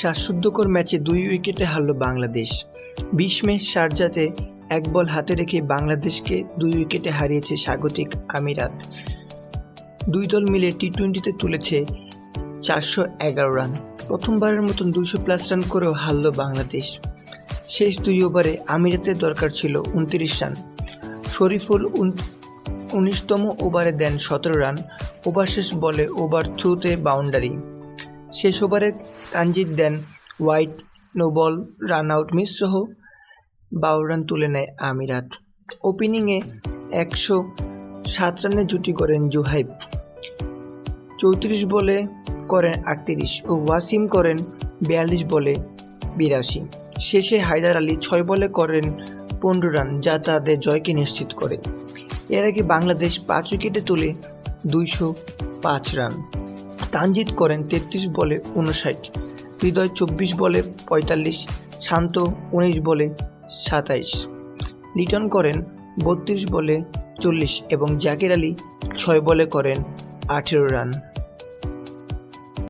শ্বাসরুদ্ধকর ম্যাচে দুই উইকেটে হারল বাংলাদেশ। বিশ মে শারজাতে এক বল হাতে রেখে বাংলাদেশকে দুই উইকেটে হারিয়েছে স্বাগতিক আমিরাত। দুই দল মিলে টি টোয়েন্টিতে তুলেছে চারশো এগারো রান। প্রথমবারের মতন দুইশো প্লাস রান করেও হারল বাংলাদেশ। শেষ দুই ওভারে আমিরাতের দরকার ছিল উনত্রিশ রান। শরীফুল উনিশতম ওভারে দেন সতেরো রান। ওভার শেষ বলে ওভার থ্রুতে বাউন্ডারি। শেষ ওভারে তানজিদ দেন wide no ball, run out miss সহ বারো রান তুলে নেয় আমিরাত। ওপেনিংয়ে একশো সাত রানের জুটি করেন জুহাইব। চৌত্রিশ বলে করেন আটত্রিশ ও ওয়াসিম করেন বিয়াল্লিশ বলে বিরাশি। শেষে হায়দার আলী ছয় বলে করেন পনেরো রান, যা তাদের জয়কে নিশ্চিত করে। এর আগে বাংলাদেশ পাঁচ উইকেটে তুলে দুইশো পাঁচ রান। তানজিদ করেন তেত্রিশ বলে উনষাট হৃদয় চব্বিশ বলে পঁয়তাল্লিশ, শান্ত উনিশ বলে সাতাইশ, লিটন করেন বত্রিশ বলে চল্লিশ এবং জাকির আলী ছয় বলে করেন আঠেরো রান।